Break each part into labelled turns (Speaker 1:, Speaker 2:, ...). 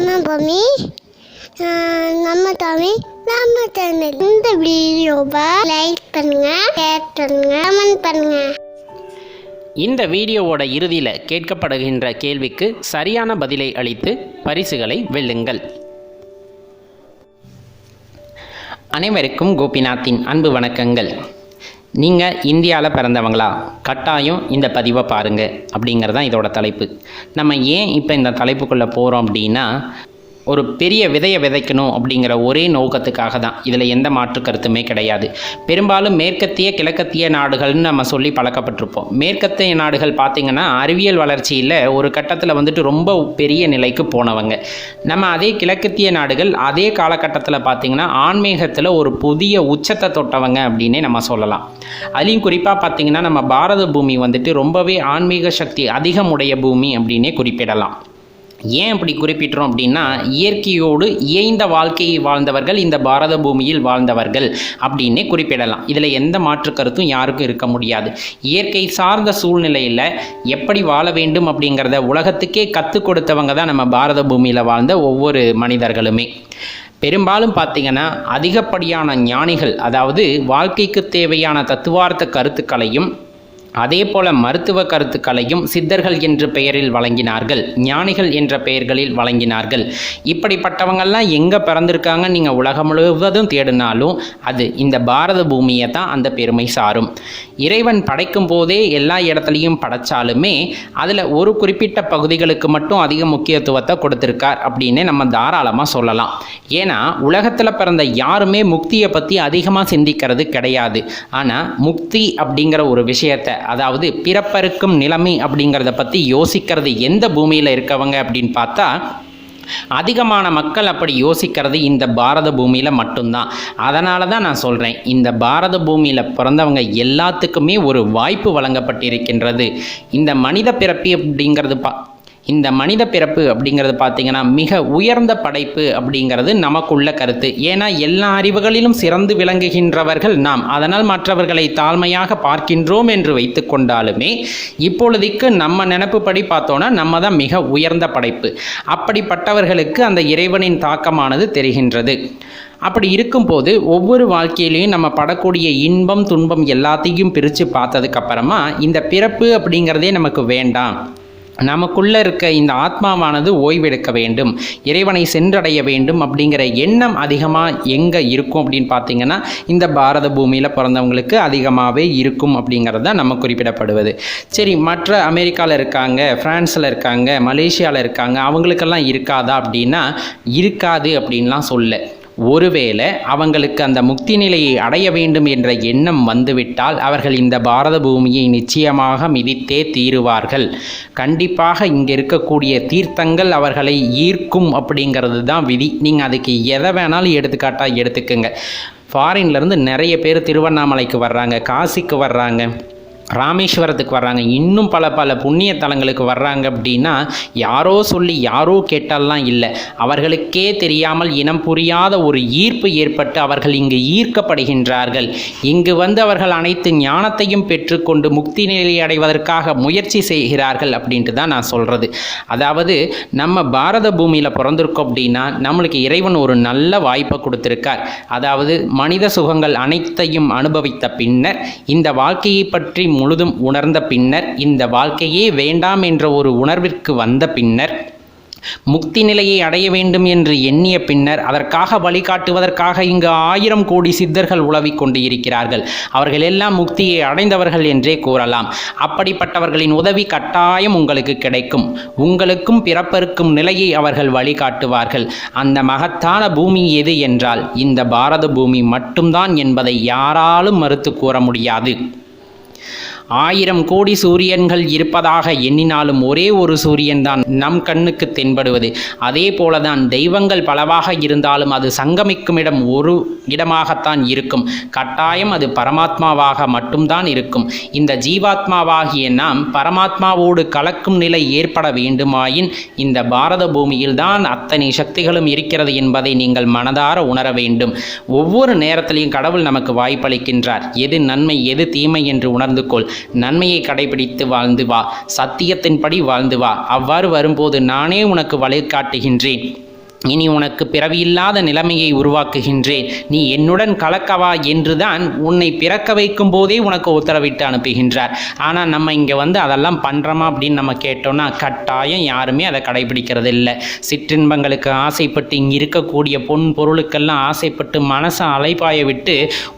Speaker 1: நம்ம பூமி நம்ம தமிழ் நம்ம தமிழ் இந்த வீடியோவை லைக் பண்ணுங்க ஷேர் பண்ணுங்க கமெண்ட் பண்ணுங்க.
Speaker 2: இந்த வீடியோவோட இறுதியில் கேட்கப்படுகின்ற கேள்விக்கு சரியான பதிலை அளித்து பரிசுகளை வெல்லுங்கள். அனைவருக்கும் கோபிநாத்தின் அன்பு வணக்கங்கள். நீங்கள் இந்தியாவில் பிறந்தவங்களா? கட்டாயம் இந்த பதிவை பாருங்கள் அப்படிங்கிறது தான் இதோட தலைப்பு. நம்ம ஏன் இப்போ இந்த தலைப்புக்குள்ளே போகிறோம் அப்படின்னா ஒரு பெரிய விதையை விதைக்கணும் அப்படிங்கிற ஒரே நோக்கத்துக்காக தான் இதில் எந்த மாற்று கருத்துமே கிடையாது. பெரும்பாலும் மேற்கத்திய கிழக்கத்திய நாடுகள்னு நம்ம சொல்லி பழக்கப்பட்டிருப்போம். மேற்கத்திய நாடுகள் பார்த்திங்கன்னா அறிவியல் வளர்ச்சியில் ஒரு கட்டத்தில் வந்துட்டு ரொம்ப பெரிய நிலைக்கு போனவங்க. நம்ம அதே கிழக்கத்திய நாடுகள் அதே காலகட்டத்தில் பார்த்திங்கன்னா ஆன்மீகத்தில் ஒரு புதிய உச்சத்தை தொட்டவங்க அப்படின்னே நம்ம சொல்லலாம். அதுலேயும் குறிப்பாக பார்த்திங்கன்னா நம்ம பாரத பூமி வந்துட்டு ரொம்பவே ஆன்மீக சக்தி அதிகமுடைய பூமி அப்படின்னே குறிப்பிடலாம். ஏன் அப்படி குறிப்பிட்டோம் அப்படின்னா இயற்கையோடு இயைந்த வாழ்க்கையை வாழ்ந்தவர்கள் இந்த பாரத பூமியில் வாழ்ந்தவர்கள் அப்படின்னே குறிப்பிடலாம். இதில் எந்த மாற்று கருத்தும் யாருக்கும் இருக்க முடியாது. இயற்கை சார்ந்த சூழ்நிலையில் எப்படி வாழ வேண்டும் அப்படிங்கிறத உலகத்துக்கே கற்றுக் கொடுத்தவங்க தான் நம்ம பாரத பூமியில் வாழ்ந்த ஒவ்வொரு மனிதர்களுமே. பெரும்பாலும் பார்த்தீங்கன்னா அதிகப்படியான ஞானிகள் அதாவது வாழ்க்கைக்கு தேவையான தத்துவார்த்த கருத்துக்களையும் அதே போல மருத்துவ கருத்துக்களையும் சித்தர்கள் என்ற பெயரில் வழங்கினார்கள் ஞானிகள் என்ற பெயர்களில் வழங்கினார்கள். இப்படிப்பட்டவங்கள்லாம் எங்கே பிறந்திருக்காங்க நீங்கள் உலகம் முழுவதும் தேடினாலும் அது இந்த பாரத பூமியை தான் அந்த பெருமை சாரும். இறைவன் படைக்கும் போதே எல்லா இடத்துலையும் படைச்சாலுமே அதில் ஒரு குறிப்பிட்ட பகுதிகளுக்கு மட்டும் அதிக முக்கியத்துவத்தை கொடுத்துருக்கார் அப்படின்னு நம்ம தாராளமாக சொல்லலாம். ஏன்னா உலகத்தில் பிறந்த யாருமே முக்தியை பற்றி அதிகமாக சிந்திக்கிறது கிடையாது. ஆனால் முக்தி அப்படிங்கிற ஒரு விஷயத்தை அதாவது பிறப்பருக்கும் நிலைமை அப்படிங்கிறத பற்றி யோசிக்கிறது எந்த பூமியில் இருக்கவங்க அப்படின்னு பார்த்தா அதிகமான மக்கள் அப்படி யோசிக்கிறது இந்த பாரத பூமியில் மட்டும்தான். அதனால தான் நான் சொல்கிறேன் இந்த பாரத பூமியில் பிறந்தவங்க எல்லாத்துக்குமே ஒரு வாய்ப்பு வழங்கப்பட்டிருக்கின்றது. இந்த மனித பிறப்பி அப்படிங்கிறது பா இந்த மனித பிறப்பு அப்படிங்கிறது பார்த்திங்கன்னா மிக உயர்ந்த படைப்பு அப்படிங்கிறது நமக்குள்ள கருத்து. ஏன்னா எல்லா அறிவுகளிலும் சிறந்து விளங்குகின்றவர்கள் நாம். அதனால் மற்றவர்களை தாழ்மையாக பார்க்கின்றோம் என்று வைத்து கொண்டாலுமே இப்பொழுதைக்கு நம்ம நினப்புப்படி பார்த்தோன்னா நம்ம தான் மிக உயர்ந்த படைப்பு. அப்படிப்பட்டவர்களுக்கு அந்த இறைவனின் தாக்கமானது தெரிகின்றது. அப்படி இருக்கும்போது ஒவ்வொரு வாழ்க்கையிலையும் நம்ம படக்கூடிய இன்பம் துன்பம் எல்லாத்தையும் பிரித்து பார்த்ததுக்கப்புறமா இந்த பிறப்பு அப்படிங்கிறதே நமக்கு வேண்டாம். நமக்குள்ளே இருக்க இந்த ஆத்மாவானது ஓய்வெடுக்க வேண்டும் இறைவனை சென்றடைய வேண்டும் அப்படிங்கிற எண்ணம் அதிகமாக எங்கே இருக்கும் அப்படின்னு பார்த்தீங்கன்னா இந்த பாரத பூமியில் பிறந்தவங்களுக்கு அதிகமாகவே இருக்கும் அப்படிங்கிறது தான் நம்ம குறிப்பிடப்படுவது. சரி மற்ற அமெரிக்காவில் இருக்காங்க ஃப்ரான்ஸில் இருக்காங்க மலேசியாவில் இருக்காங்க அவங்களுக்கெல்லாம் இருக்காதா அப்படின்னா இருக்காது அப்படின்லாம் சொல்ல. ஒருவேளை அவங்களுக்கு அந்த முக்தி நிலையை அடைய வேண்டும் என்ற எண்ணம் வந்துவிட்டால் அவர்கள் இந்த பாரத பூமியை நிச்சயமாக மிதித்தே தீருவார்கள். கண்டிப்பாக இங்கே இருக்கக்கூடிய தீர்த்தங்கள் அவர்களை ஈர்க்கும் அப்படிங்கிறது தான் விதி. நீங்கள் அதுக்கு எதை வேணாலும் எடுத்துக்காட்டாக எடுத்துக்கோங்க. ஃபாரின்லேருந்து நிறைய பேர் திருவண்ணாமலைக்கு வர்றாங்க காசிக்கு வர்றாங்க. ராமேஸ்வரத்துக்கு வர்றாங்க. இன்னும் பல பல புண்ணிய தலங்களுக்கு வர்றாங்க அப்படின்னா யாரோ சொல்லி யாரோ கேட்டாலாம் இல்லை. அவர்களுக்கே தெரியாமல் இனம் புரியாத ஒரு ஈர்ப்பு ஏற்பட்டு அவர்கள் இங்கு ஈர்க்கப்படுகின்றார்கள். இங்கு வந்து அவர்கள் அனைத்து ஞானத்தையும் பெற்றுக்கொண்டு முக்தி நிலை அடைவதற்காக முயற்சி செய்கிறார்கள் அப்படின்ட்டு தான் நான் சொல்கிறது அதாவது நம்ம பாரத பூமியில் பிறந்திருக்கோம் அப்படின்னா நம்மளுக்கு இறைவன் ஒரு நல்ல வாய்ப்பை கொடுத்துருக்கார். அதாவது மனித சுகங்கள் அனைத்தையும் அனுபவித்த பின்னர் இந்த வாழ்க்கையை பற்றி முழுதும் உணர்ந்த பின்னர் இந்த வாழ்க்கையே வேண்டாம் என்ற ஒரு உணர்விற்கு வந்த பின்னர் முக்தி நிலையை அடைய வேண்டும் என்று எண்ணிய பின்னர் அதற்காக வழிகாட்டுவதற்காக இங்கு ஆயிரம் கோடி சித்தர்கள் உலவிக் கொண்டு இருக்கிறார்கள் அவர்கள் எல்லாம் முக்தியை அடைந்தவர்கள் என்றே கூறலாம். அப்படிப்பட்டவர்களின் உதவி கட்டாயம் உங்களுக்கு கிடைக்கும். உங்களுக்கும் பிறப்பருக்கும் நிலையை அவர்கள் வழிகாட்டுவார்கள். அந்த மகத்தான பூமி எது என்றால் இந்த பாரத பூமி மட்டும்தான் என்பதை யாராலும் மறுத்து கூற முடியாது. ஆயிரம் கோடி சூரியன்கள் இருப்பதாக எண்ணினாலும் ஒரே ஒரு சூரியன் தான் நம் கண்ணுக்கு தென்படுவது. அதே போலதான் தெய்வங்கள் பலவாக இருந்தாலும் அது சங்கமிக்கும் இடம் ஒரு இடமாகத்தான் இருக்கும். கட்டாயம் அது பரமாத்மாவாக மட்டும்தான் இருக்கும். இந்த ஜீவாத்மாவாகிய நாம் பரமாத்மாவோடு கலக்கும் நிலை ஏற்பட வேண்டுமாயின் இந்த பாரத பூமியில் தான் அத்தனை சக்திகளும் இருக்கிறது என்பதை நீங்கள் மனதார உணர வேண்டும். ஒவ்வொரு நேரத்திலையும் கடவுள் நமக்கு வாய்ப்பளிக்கின்றார். எது நன்மை எது தீமை என்று சார்ந்து கொள். நன்மையை கடைபிடித்து வாழ்ந்து வா. சத்தியத்தின்படி வாழ்ந்து வா. அவ்வாறு வரும்போது நானே உனக்கு வழிகாட்டுகின்றேன். இனி உனக்கு பிறவியில்லாத நிலைமையை உருவாக்குகின்றேன். நீ என்னுடன் கலக்கவா என்றுதான் உன்னை பிறக்க வைக்கும் போதே உனக்கு உத்தரவிட்டு அனுப்புகின்றார். ஆனால் நம்ம இங்கே வந்து அதெல்லாம் பண்ணுறோமா அப்படின்னு நம்ம கேட்டோம்னா கட்டாயம் யாருமே அதை கடைபிடிக்கிறது இல்லை சிற்றின்பங்களுக்கு ஆசைப்பட்டு இங்கே இருக்கக்கூடிய பொன் பொருளுக்கெல்லாம் ஆசைப்பட்டு மனசை அலைப்பாய விட்டு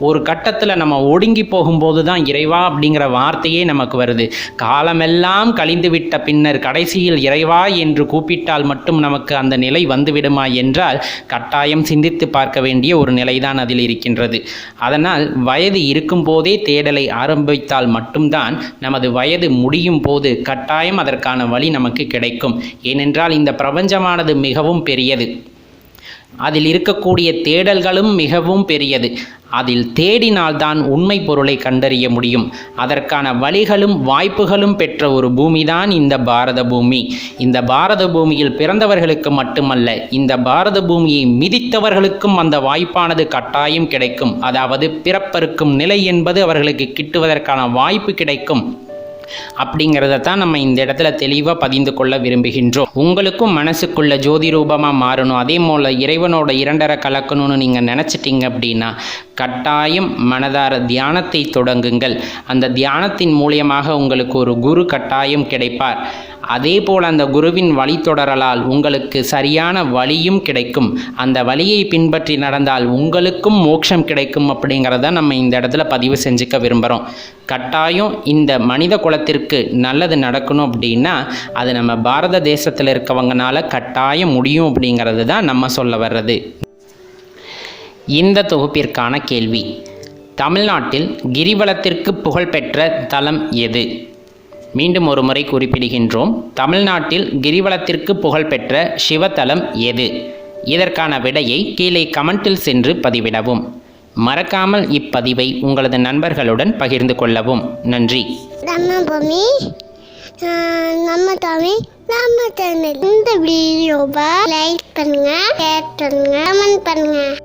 Speaker 2: ஒரு கட்டத்தில் நம்ம ஒடுங்கி போகும்போது தான் இறைவா அப்படிங்கிற வார்த்தையே நமக்கு வருது. காலமெல்லாம் கழிந்து விட்ட பின்னர் கடைசியில் இறைவா என்று கூப்பிட்டால் மட்டும் நமக்கு அந்த நிலை வந்துவிடும்? என்றால் கட்டாயம் சிந்தித்து பார்க்க வேண்டிய ஒரு நிலைதான் அதில் இருக்கின்றது. அதனால் வயது இருக்கும்போதே தேடலை ஆரம்பித்தால் மட்டும்தான் நமது வயது முடியும் போது கட்டாயம் அதற்கான வழி நமக்கு கிடைக்கும். ஏனென்றால் இந்த பிரபஞ்சமானது மிகவும் பெரியது. அதில் இருக்கக்கூடிய தேடல்களும் மிகவும் பெரியது. அதில் தேடினால்தான் உண்மை பொருளை கண்டறிய முடியும். அதற்கான வழிகளும் வாய்ப்புகளும் பெற்ற ஒரு பூமிதான் இந்த பாரத பூமி இந்த பாரத பூமியில் பிறந்தவர்களுக்கு மட்டுமல்ல இந்த பாரத பூமியை மிதித்தவர்களுக்கும் அந்த வாய்ப்பானது கட்டாயம் கிடைக்கும். அதாவது பிறப்பருக்கும் நிலை என்பது அவர்களுக்கு கிட்டுவதற்கான வாய்ப்பு கிடைக்கும். அப்படிங்கிறத தான் நம்ம இந்த இடத்துல தெளிவாக பதிந்து கொள்ள விரும்புகின்றோம். உங்களுக்கும் மனசுக்குள்ள ஜோதி ரூபமாக மாறணும். அதே போல் இறைவனோட இரண்டரை கலக்கணும்னு நீங்கள் நினச்சிட்டீங்க அப்படின்னா கட்டாயம் மனதார தியானத்தை தொடங்குங்கள். அந்த தியானத்தின் மூலியமாக உங்களுக்கு ஒரு குரு கட்டாயம் கிடைப்பார். அதே போல் அந்த குருவின் வழித்தொடரலால் உங்களுக்கு சரியான வழியும் கிடைக்கும். அந்த வழியை பின்பற்றி நடந்தால் உங்களுக்கும் மோட்சம் கிடைக்கும் அப்படிங்கிறத நம்ம இந்த இடத்துல பதிவு செஞ்சுக்க விரும்புகிறோம் கட்டாயம் இந்த மனித குலத்திற்கு நல்லது நடக்கணும் அப்படின்னா அது நம்ம பாரத தேசத்தில் இருக்கவங்கனால கட்டாயம் முடியும் அப்படிங்கிறது தான் நம்ம சொல்ல வர்றது. இந்த தொகுப்பிற்கான கேள்வி. தமிழ்நாட்டில் கிரிவலத்திற்கு புகழ்பெற்ற தலம் எது? மீண்டும் ஒரு முறை குறிப்பிடுகின்றோம். தமிழ்நாட்டில் கிரிவலத்திற்கு புகழ்பெற்ற சிவத்தலம் எது? இதற்கான விடையை கீழே கமெண்டில் சென்று பதிவிடவும். மறக்காமல் இப்பதிவை உங்களது நண்பர்களுடன் பகிர்ந்து கொள்ளவும். நன்றி.
Speaker 1: பூமி நம்ம தமிழ் நம்ம தமிழ். இந்த வீடியோவை லைக் பண்ணுங்க ஷேர் பண்ணுங்க கமெண்ட் பண்ணுங்க.